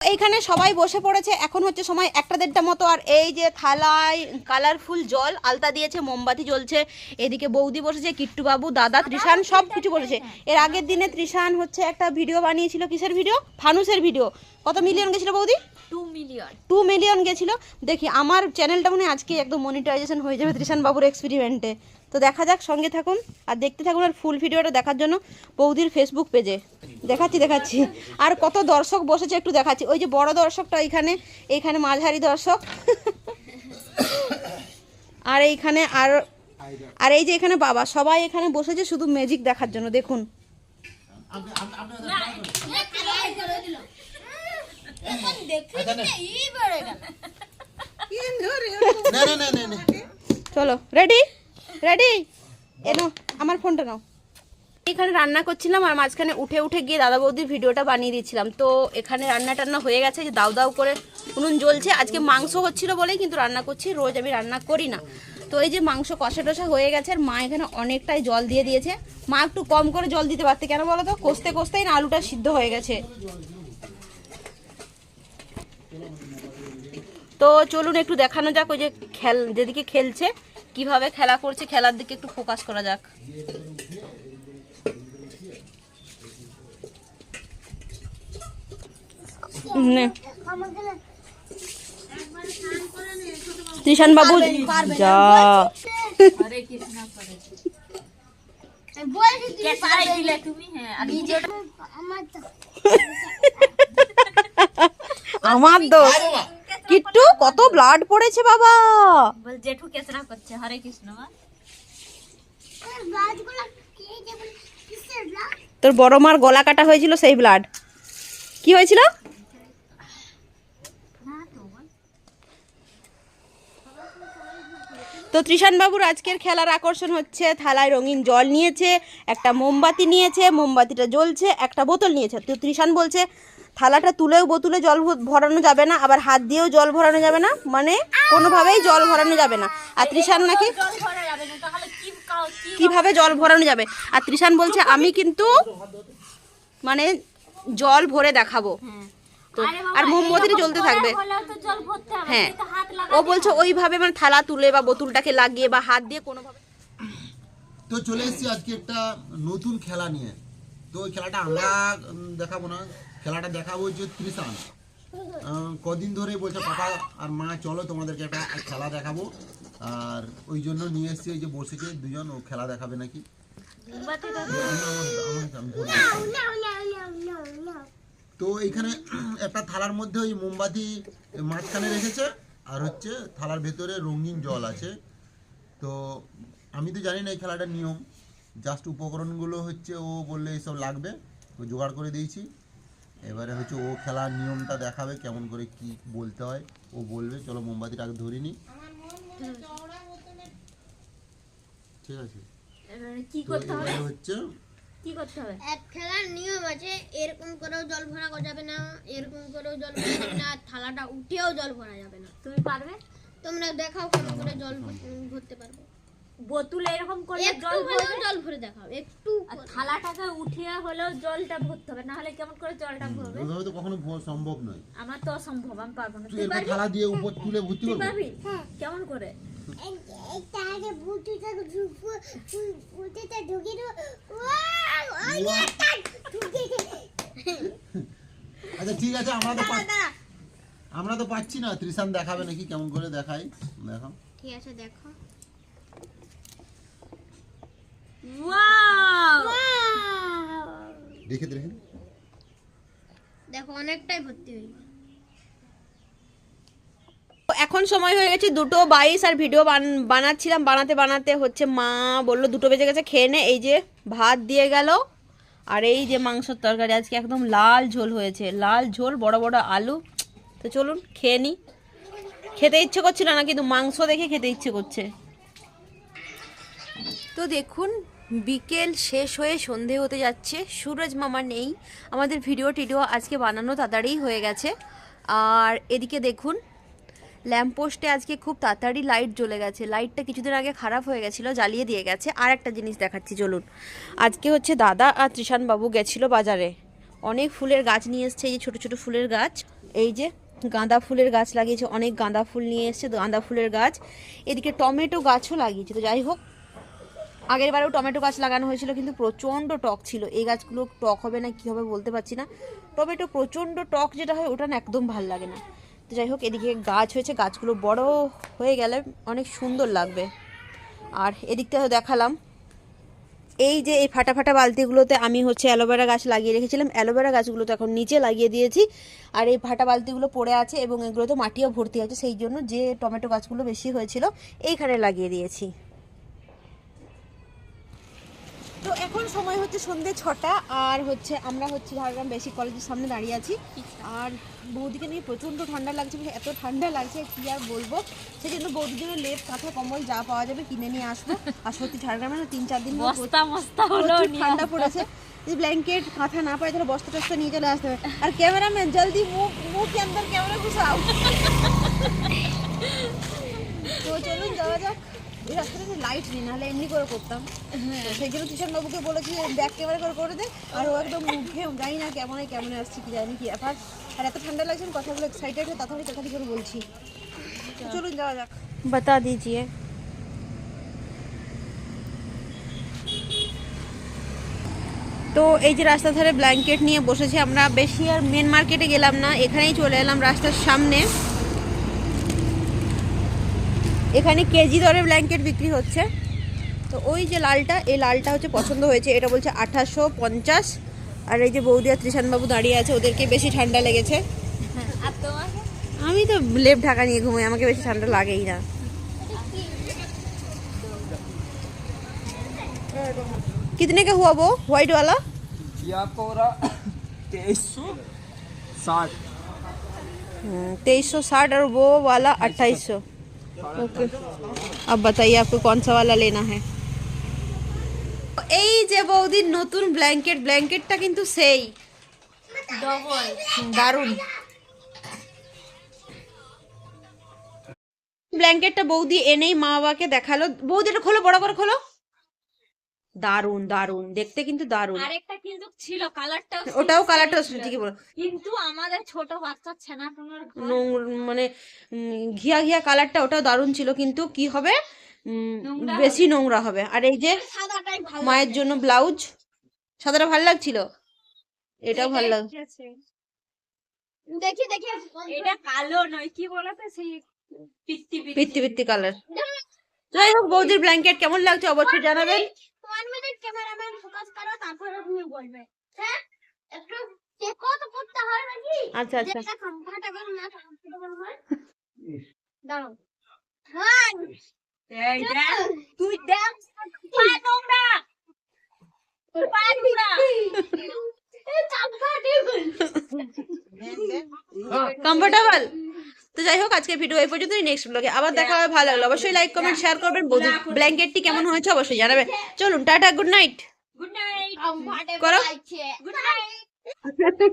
এইখানে সবাই বসে পড়েছে। এখন হচ্ছে সময় একটা দেড়টা মতো। আর এই যে থালায় কালারফুল জল আলতা দিয়েছে মোমবাতি জ্বলছে। এদিকে বৌদি বসেছে কিট্টু বাবু দাদা ত্রিশান সব কিছু বসেছে। এর আগের দিনে ত্রিশান হচ্ছে একটা ভিডিও বানিয়েছিল। কিসের ভিডিও ফানুসের ভিডিও কত মিলিয়ন গেছিল বৌদি? টু মিলিয়ন টু মিলিয়ন গেছিল। দেখি আমার চ্যানেলটা মনে আজকে একদম মনিটাইজেশন হয়ে যাবে ত্রিশান বাবুর এক্সপেরিমেন্টে তো দেখা যাক সঙ্গে থাকুন আর দেখতে থাকুন আর ফুল ভিডিওটা দেখার জন্য বৌদির ফেসবুক পেজে দেখাচ্ছি দেখাচ্ছি। আর কত দর্শক বসেছে একটু দেখাচ্ছি। ওই যে বড় দর্শকটা এইখানে এইখানে মাঝারি দর্শক। আর এইখানে আর আর এই যে এখানে বাবা সবাই এখানে বসেছে শুধু ম্যাজিক দেখার জন্য দেখুন। চলো রেডি রেডি এনো আমার ফোনটা নাও। এখানে রান্না করছিলাম আর মাঝখানে উঠে উঠে গিয়ে দাদা বৌদির ভিডিওটা বানিয়ে দিচ্ছিলাম তো এখানে রান্না টান্না হয়ে গেছে, যে দাউ দাউ করে উনুন জ্বলছে। আজকে মাংস হচ্ছিল বলেই কিন্তু রান্না করছি, রোজ আমি রান্না করি না। তো এই যে মাংস কষা টষা হয়ে গেছে আর মা এখানে অনেকটাই জল দিয়ে দিয়েছে। মা একটু কম করে জল দিতে পারতে, কেন বলো তো? কষতে কষতেই না, আলুটা সিদ্ধ হয়ে গেছে। তো চলুন একটু দেখানো যাক ওই যে খেল যেদিকে খেলছে কীভাবে খেলা করছে খেলার দিকে একটু ফোকাস করা যাক। নে। ত্রিশান বাবু যা। হ্যাঁ আমার দোষ। কিট্টু কত ব্লাড পড়েছে বাবা। বল জেঠু কেসরা করছে হরে কৃষ্ণ তোর বড় মার গলা কাটা হয়েছিল সেই ব্লাড কি হয়েছিল? তো ত্রিশান বাবুর আজকের খেলার আকর্ষণ হচ্ছে থালায় রঙিন জল নিয়েছে একটা মোমবাতি নিয়েছে মোমবাতিটা জ্বলছে একটা বোতল নিয়েছে। তো ত্রিশান বলছে থালাটা তুলেও বোতলে জল ভর- ভরানো যাবে না আবার হাত দিয়েও জল ভরানো যাবে না মানে কোনোভাবেই জল ভরানো যাবে না। আর ত্রিশান নাকি জল ভরা যাবে না তাহলে কি কা- কি কীভাবে জল ভরানো যাবে? আর ত্রিশান বলছে আমি কিন্তু মানে জল ভরে দেখাবো। তো আর মোমবাতিটা জ্বলতে থাকবে। হ্যাঁ। তুই তো হাত লাগা ও বলছে ওইভাবে মানে থালা তুলে বা বোতলটাকে লাগিয়ে বা হাত দিয়ে কোনোভাবে তো চলে এসেছি আজকে একটা নতুন খেলা নিয়ে। তো ওই খেলাটা আমরা দেখাবো না। খেলাটা দেখাবো যে ত্রিশান। কদিন ধরে বলছে পাপা আর মা চলো তোমাদেরকে একটা খেলা দেখাবো। আর ওই জন্য নিয়ে এসেছি এই যে বসেছে দুজন ও খেলা দেখাবে নাকি। তো এইখানে একটা থালার মধ্যে ওই মোমবাতি মাঝখানে রেখেছে আর হচ্ছে থালার ভেতরে রঙিন জল আছে। তো আমি তো জানি না এই খেলাটার নিয়ম। জাস্ট উপকরণগুলো হচ্ছে ও বললে এইসব লাগবে তো জোগাড় করে দিয়েছি। এবারে হচ্ছে ও খেলার নিয়মটা দেখাবে কেমন করে কি বলতে হয় ও বলবে। চলো মোমবাতিটা আগে ধরিনি ঠিক আছে। এবারে কি করতে হবে? হচ্ছে কি করতে হবে? এক খেলার নিয়ম আছে এরকম করেও জল ভরা যাবে না এরকম করেও জল ভরা যাবে না আর থালাটা উঠেও জল ভরা যাবে না। তুমি পারবে? তোমরা দেখাও কেমন করে জল ভরতে পারব। বোতল এরকম করলে জল ভরবে? জল ভরে দেখাও একটু আর করে। থালাটাকে উঠিয়ে হলেও জলটা ভরতে হবে না হলে কেমন করে জলটা ভরবে? ওইভাবে তো কখনো সম্ভব নয়। আমার তো অসম্ভব আমি পারব না। তুই পারবি? থালা দিয়ে উপর তুলে ভর্তি করব? পারবি? কেমন করে? আচ্ছা ঠিক আছে আমরা তো আমরা তো পাচ্ছি না ত্রিশান দেখাবে নাকি কেমন করে দেখাই? দেখো ঠিক আছে দেখো। দেখে দেখে দেখো অনেকটাই ভর্তি হয়ে এখন সময় হয়ে গেছে দুটো বাইশ আর ভিডিও বান- বানাচ্ছিলাম। বানাতে বানাতে হচ্ছে মা বলল দুটো বেজে গেছে খেয়ে নে। এই যে ভাত দিয়ে গেল আর এই যে মাংসর তরকারি। আজকে একদম লাল ঝোল হয়েছে। লাল ঝোল বড় বড় আলু। তো চলুন খেয়ে নিই খেতে ইচ্ছে করছিল না কিন্তু মাংস দেখে খেতে ইচ্ছে করছে। তো দেখুন বিকেল শেষ হয়ে সন্ধে হতে যাচ্ছে। সুরজ মামা নেই। আমাদের ভিডিও টিডিও আজকে বানানো তাড়াতাড়ি হয়ে গেছে। আর এদিকে দেখুন ল্যাম্পপোস্টে আজকে খুব তাড়াতাড়ি লাইট জ্বলে গেছে। লাইটটা কিছুদিন আগে খারাপ হয়ে গেছিল, জ্বালিয়ে দিয়ে গেছে। আর একটা জিনিস দেখাচ্ছি, চলুন। আজকে হচ্ছে দাদা আর ত্রিশান বাবু গেছিল বাজারে। অনেক ফুলের গাছ নিয়ে এসছে, এই যে ছোটো ছোটো ফুলের গাছ। এই যে গাঁদা ফুলের গাছ লাগিয়েছে, অনেক গাঁদা ফুল নিয়ে এসছে, গাঁদা ফুলের গাছ। এদিকে টমেটো গাছও লাগিয়েছে, তো যাই হোক আগের বারেও টমেটো গাছ লাগানো হয়েছিল, কিন্তু প্রচণ্ড টক ছিল। এই গাছগুলো টক হবে না, কী হবে বলতে পারছি না। টমেটো প্রচণ্ড টক যেটা হয়, ওটা না একদম ভালো লাগে না। তো যাই হোক, এদিকে গাছ হয়েছে, গাছগুলো বড় হয়ে গেলে অনেক সুন্দর লাগবে। আর এদিকটা দেখালাম। এই যে এই ফাটা ফাটা বালতিগুলোতে আমি হচ্ছে অ্যালোভেরা গাছ লাগিয়ে রেখেছিলাম। অ্যালোভেরা গাছগুলো তো এখন নিচে লাগিয়ে দিয়েছি। আর এই ফাটা বালতিগুলো পড়ে আছে এবং এগুলোতে মাটিও ভর্তি আছে, সেই জন্য যে টমেটো গাছগুলো বেশি হয়েছিল, এইখানে লাগিয়ে দিয়েছি। তো এখন সময় হচ্ছে সন্ধে ছটা আর হচ্ছে আমরা হচ্ছে ঝাড়গ্রাম বেশি কলেজের সামনে দাঁড়িয়ে আছি। আর বৌদিকে নিয়ে প্রচণ্ড ঠান্ডা লাগছে মানে এত ঠান্ডা লাগছে কি আর বলব? সেই জন্য বৌদির জন্য লেপ কাঁথা কম্বল যা পাওয়া যাবে কিনে নিয়ে আসব। আর সত্যি ঝাড়গ্রামে তিন চার দিন ঠান্ডা পড়েছে। যদি ব্ল্যাঙ্কেট কাঁথা না পায় তাহলে বস্তা টস্তা নিয়ে চলে আসতে হবে। আর ক্যামেরাম্যান জলদি মুখ মুখ কে ক্যামেরা ঘুষাও তো চলুন যাওয়া যাক। এই রাস্তাটাতে লাইট নেই নাহলে এমনি করে করতাম। তো সেই জন্য কিষান বাবুকে বলেছি ব্যাক ক্যামেরা করে করে দে আর ও একদম মুখে জানি না কেমন কেমন আসছে কি জানি কি ব্যাপার। আর এত ঠান্ডা লাগছে আমি কথাগুলো এক্সাইটেড হয়ে তাড়াতাড়ি তাড়াতাড়ি করে বলছি। চলুন যাওয়া যাক। বাতা দিজিয়ে তো এই যে রাস্তার ধারে ব্ল্যাঙ্কেট নিয়ে বসেছি আমরা বেশি আর মেন মার্কেটে গেলাম না এখানেই চলে এলাম রাস্তার সামনে। এখানে কেজি দরে ব্ল্যাঙ্কেট বিক্রি হচ্ছে তো ওই যে লালটা এই লালটা হচ্ছে পছন্দ হয়েছে এটা বলছে আঠাশশো পঞ্চাশ আর এই যে বৌদি আর ত্রিশানবাবু দাঁড়িয়ে আছে ওদেরকে বেশি ঠান্ডা লেগেছে আর তোমাকে আমি তো লেপ ঢাকা নিয়ে ঘুমাই আমাকে বেশি ঠান্ডা লাগেই না कितने का हुआ वो व्हाइट वाला ये आपका हो रहा तेईस सौ साठ तेईस सौ साठ और वो वाला अट्ठाईस सौ ओके अब बताइए आपको कौन सा वाला लेना है এই যে বৌদির নতুন ব্ল্যাঙ্কেট ব্ল্যাঙ্কেটটা কিন্তু সেই ডবল দারুণ ব্ল্যাঙ্কেটটা বৌদি এনেই মা বাবাকে দেখালো বৌদি এটা খোলো বড় করে খোলো দারুণ দারুণ দেখতে কিন্তু দারুণ। আরেকটা কিন্তু ছিল কালারটাও ওটাও কালারটা ঠিকই বলো। কিন্তু আমাদের ছোট বাচ্চা ছেনাটুনোর মানে ঘিয়া ঘিয়া কালারটা ওটাও দারুণ ছিল। কিন্তু কি হবে? বেশি নোংরা হবে। আর এই যে মায়ের জন্য ব্লাউজ সাদাটা ভালো লাগছিল? এটাও ভালো লাগছে দেখি দেখি। এটা কালো নয় কি বলতো সেই পিত্তি পিত্তি। কালার যাই হোক বৌদির ব্ল্যাঙ্কেট কেমন লাগছে অবশ্যই জানাবেন। ওয়ান মিনিট ক্যামেরাম্যান ফোকাস করো তারপরে তুমি বলবে হ্যাঁ? একটু চেকও তো করতে হয় নাকি? আচ্ছা আচ্ছা। যেটা কমফর্টেবল না কমফর্টেবল হয় দাঁড়াও। হ্যাঁ। এই দেখ। তুই দেখ। পা নোংরা। তোর পা নোংরা। কমফোর্টেবল? তো যাই হোক আজকে ভিডিও এই পর্যন্তই। নেক্সট ব্লগে আবার দেখা হবে ভালো লাগল অবশ্যই লাইক কমেন্ট শেয়ার করবেন। বন্ধু ব্ল্যাঙ্কেটটি কেমন হয়েছে অবশ্যই জানাবেন। চলুন tata good night good night করো। Good night